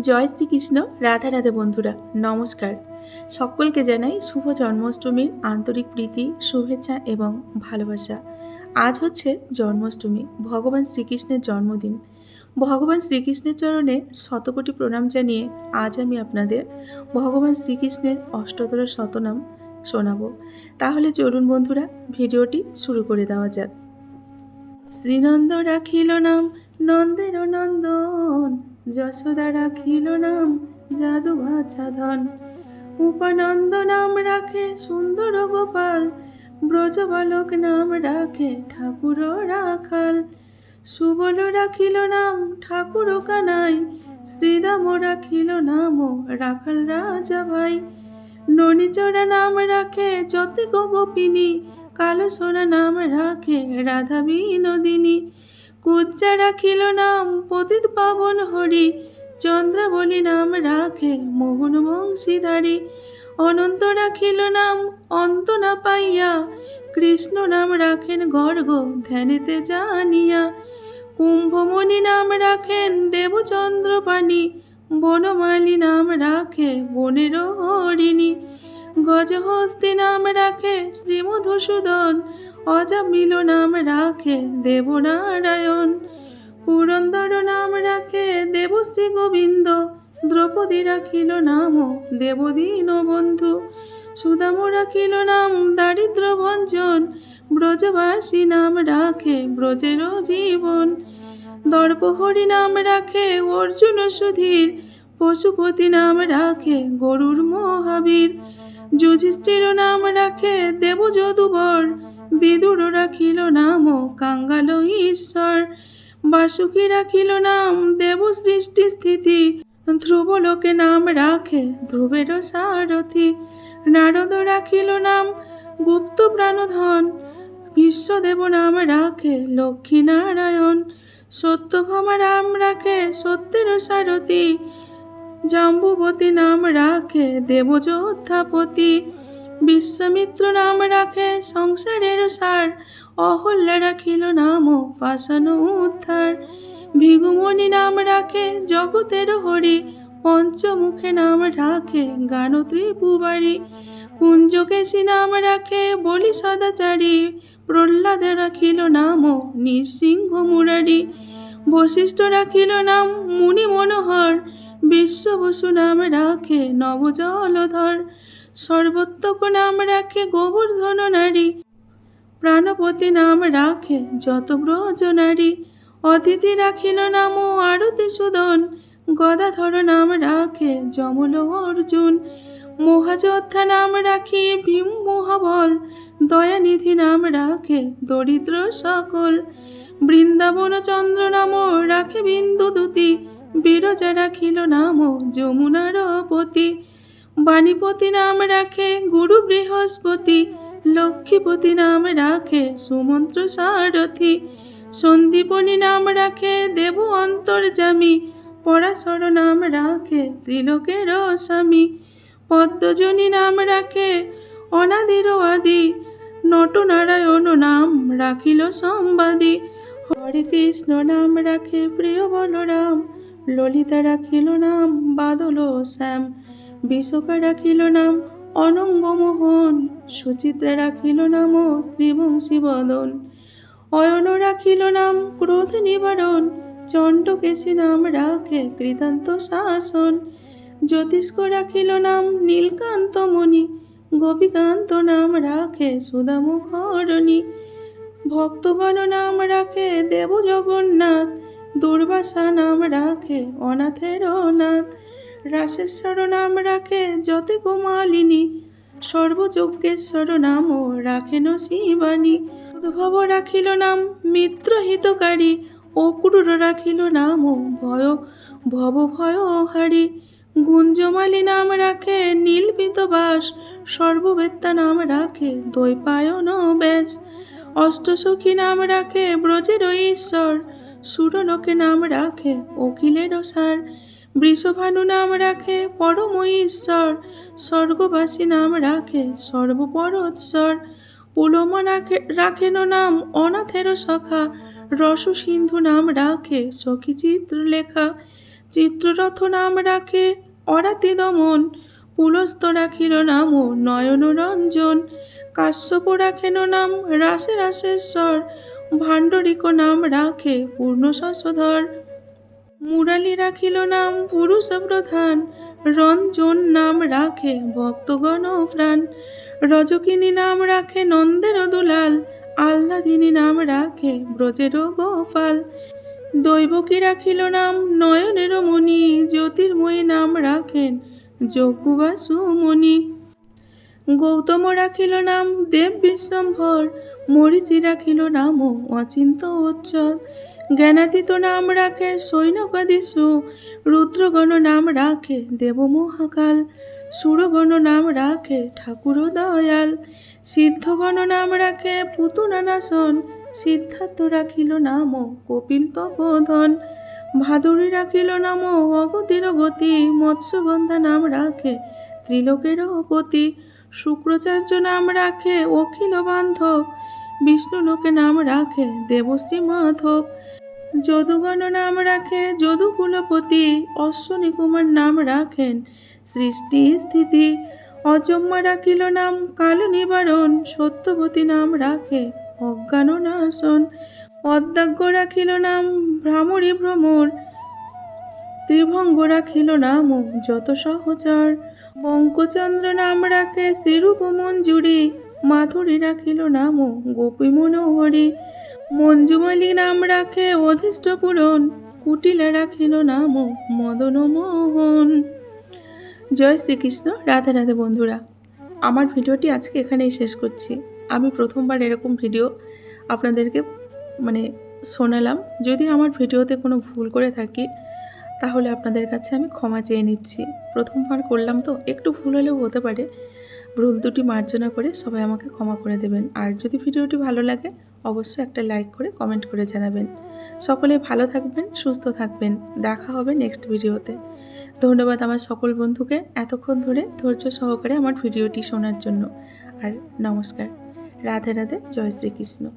জয় শ্রীকৃষ্ণ, রাধা রাধা বন্ধুরা, নমস্কার। সকলকে জানাই শুভ জন্মাষ্টমীর আন্তরিক প্রীতি, শুভেচ্ছা এবং ভালোবাসা। আজ হচ্ছে জন্মাষ্টমী, ভগবান শ্রীকৃষ্ণের জন্মদিন। ভগবান শ্রীকৃষ্ণের চরণে শতকোটি প্রণাম জানিয়ে আজ আমি আপনাদের ভগবান শ্রীকৃষ্ণের অষ্টতর শতনাম শোনাবো। তাহলে চলুন বন্ধুরা, ভিডিওটি শুরু করে দেওয়া যাক। শ্রীনন্দ রাখিল নাম, নন্দের নন্দন যশোদা রাখিল নাম, জাদু ভাছা ধন। উপানন্দ নাম রাখে সুন্দর গোপাল, ব্রজ বালক নাম রাখে ঠাকুর রাখাল। সুবল রাখিল নাম, ঠাকুর কানাই, শ্রীদাম রাখিল নাম রাখাল রাজা ভাই। ননিচরা নাম রাখে যতে গোপিনী কালো সোনা নাম রাখে রাধা বিনোদিনী কুজ্জা রাখিল নাম পতিত পাবন হরি। চন্দ্রাবলী নাম রাখে মোহন বংশীধারী অনন্ত রাখিল নাম অন্ত না পাইয়া। কৃষ্ণ নাম রাখেন গর্গ ধ্যানেতে জানিয়া। কুম্ভমণি নাম রাখেন দেবচন্দ্র পানি বনমালী নাম রাখে বনের হরিণী। গজহস্তি নাম রাখে শ্রীমধুসূদন। অজামিল নাম রাখে দেবনারায়ণ। পুরন্দর নাম রাখে দেবশ্রী গোবিন্দ। দ্রৌপদী রাখিল নাম দেবদীন বন্ধু। সুদাম রাখিল নাম দারিদ্র ভঞ্জন। ব্রজবাসী নাম রাখে ব্রজের জীবন। দর্পহরি নাম রাখে অর্জুন সুধীর। পশুপতি নাম রাখে গরুর মহাবীর। যুধিষ্ঠির নাম রাখে দেব যদুবর বিদুর রাখিল নাম কাঙ্গাল ঈশ্বর। বাসুকি রাখিল নাম দেব সৃষ্টি স্থিতি। ধ্রুব লোকে নাম রাখে ধ্রুবের সারথি। নারদ রাখিল নাম গুপ্ত প্রাণধন। বিশ্বদেব নাম রাখে লক্ষ্মী নারায়ণ। সত্যভামা নাম রাখে সত্যের সারথি। জাম্বুবতী নাম রাখে দেবযোদ্ধাপতি। বিশ্বামিত্র নাম রাখে সংসারের সার। অহল্যা রাখিল নাম পাশান উদ্ধার। ভিগুমণি নাম রাখে জগতের হরি। পঞ্চমুখে নাম রাখে গান ত্রিপুবারি কুঞ্জকেশী নাম রাখে বলি সদাচারী। প্রহ্লাদ রাখিল নাম নৃসিংহ মুরারি। বশিষ্ঠ রাখিল নাম মুনি মনোহর। বিশ্ব বসু নাম রাখে নবজলধর। সর্বত্তক নাম রাখে গোবর্ধন নারী। প্রাণপতি নাম রাখে যত ব্রজ নারী। অতিথি রাখিল নাম আরতি সুদন। গদাধর নাম রাখে যমল অর্জুন। মহাযোদ্ধা নাম রাখি ভীম মহাবল। দয়ানিধি নাম রাখে দরিদ্র সকল। বৃন্দাবন চন্দ্র নাম রাখে বিন্দু দুতি বিরজা রাখিল নাম যমুনার পতি। বাণীপতি নাম রাখে গুরু বৃহস্পতি। লক্ষ্মীপতি নাম রাখে সুমন্ত্র সারথি। সন্দীপনী নাম রাখে দেব অন্তর্জামী পরাশর নাম রাখে ত্রিলোকের স্বামী। পদ্মজনী নাম রাখে অনাদির আদি। নটনারায়ণ নাম রাখিল সম্বাদী। হরে কৃষ্ণ নাম রাখে প্রিয় বলরাম। ললিতা রাখিল নাম বাদল শ্যাম, বিশোকা রাখিল নাম অনঙ্গ মোহন, সুচিত্রা রাখিল নাম শ্রীবংশী বদন অয়ন রাখিল নাম ক্রোধ নিবারণ চণ্ডকেশী নাম রাখে কৃতান্ত শাসন, জ্যোতিষ্ক রাখিল নাম নীলকান্ত মণি, গোপীকান্ত নাম রাখে সুদামুখ হরণী ভক্তগণ নাম রাখে দেব জগন্নাথ দুর্বাসা নাম রাখে অনাথের নাথ রাসেশ্বর নাম রাখে যতে কুমালিনী সর্বযজ্ঞেশ্বর নাম রাখেন শিবানী। উদ্ভব রাখিল নাম মিত্র হিতকারী, অক্রুর রাখিল নাম ভয়, ভব ভয় হারি। গুঞ্জমালী নাম রাখে নীলপিত বাস, সর্ববেত্তা নাম রাখে দৈপায়ন ব্যাস। অষ্টসখী নাম রাখে ব্রজের ঈশ্বর সুরলোকে নাম রাখে অখিলের সার বৃষভানু নাম রাখে পরম ঈশ্বর। স্বর্গবাসী নাম রাখে সর্বপরৎসর পুলমা রাখে রাখেন নাম অনাথের সখা। রস সিন্ধু নাম রাখে, সখী চিত্র লেখা চিত্ররথ নাম রাখে অরাতি দমন পুলস্ত রাখিল নাম নয়ন রঞ্জন কাশ্যপ রাখেন নাম, রাসে রাসেশ্বর। ভাণ্ডরিক নাম রাখে পূর্ণ শশধর মুরালি রাখিল নাম পুরুষ প্রধান, রঞ্জন নাম রাখে ভক্তগণ প্রাণ। রজকিনী নাম রাখে নন্দের দুলাল, আহ্লাদিনী নাম রাখে ব্রজের গোপাল। দৈবকী রাখিল নাম নয়নের মণি, জ্যোতির্ময়ী নাম রাখেন যজ্ঞবাসুমণি গৌতম রাখিল নাম, দেব বিশ্বম্ভর। মরিচি রাখিল নাম অচিন্ত উচ্চর জ্ঞানাতীত নাম রাখে সৈন্যকাদিসু। রুদ্রগণ নাম রাখে দেব মহাকাল। সুরগণ নাম রাখে ঠাকুর দয়াল। সিদ্ধগণ নাম রাখে পুতুনানাসন সিদ্ধার্থ রাখিল নাম কপিল তপোধন। ভাদুরী রাখিল নাম অগতির গতি। মৎস্যগন্ধা নাম রাখে ত্রিলোকের পতি শুক্রাচার্য নাম রাখে অখিল বান্ধব, বিষ্ণু লোকে নাম রাখে দেবশ্রী মাধব যদুগণ নাম রাখে যদুকুলপতি, অশ্বনী কুমার নাম রাখেন সৃষ্টি স্থিতি অজম্মা রাখিল নাম কাল নিবারণ, সত্যবতী নাম রাখে অজ্ঞান নাশন পদ্মাজ্ঞ রাখিল নাম ভ্রামরী ভ্রমর, ত্রিভঙ্গ রাখিল নাম যত সহচর বঙ্কচন্দ্র নাম রাখে শ্রীরূপ মঞ্জুরি মাধুরী রাখিল নাম গোপী মনোহরি। মঞ্জুমালী নাম রাখে অধিষ্ঠ পূরণ কুটিলা রাখিল নাম মদন মোহন। জয় শ্রীকৃষ্ণ, রাধে রাধে বন্ধুরা। আমার ভিডিওটি আজকে এখানেই শেষ করছি। আমি প্রথমবার এরকম ভিডিও আপনাদেরকে মানে শোনালাম। যদি আমার ভিডিওতে কোনো ভুল করে থাকি তাহলে আপনাদের কাছে আমি ক্ষমা চেয়ে নিচ্ছি। প্রথমবার করলাম তো, একটু ভুল হলেও হতে পারে। ভুল দুটি মার্জনা করে সবাই আমাকে ক্ষমা করে দেবেন। আর যদি ভিডিওটি ভালো লাগে, অবশ্যই একটা লাইক করে কমেন্ট করে জানাবেন। সকলে ভালো থাকবেন, সুস্থ থাকবেন। দেখা হবে নেক্সট ভিডিওতে। ধন্যবাদ আমার সকল বন্ধুকে এতক্ষণ ধরে ধৈর্য সহকারে আমার ভিডিওটি শোনার জন্য। আর নমস্কার। রাধে রাধে, জয় শ্রীকৃষ্ণ।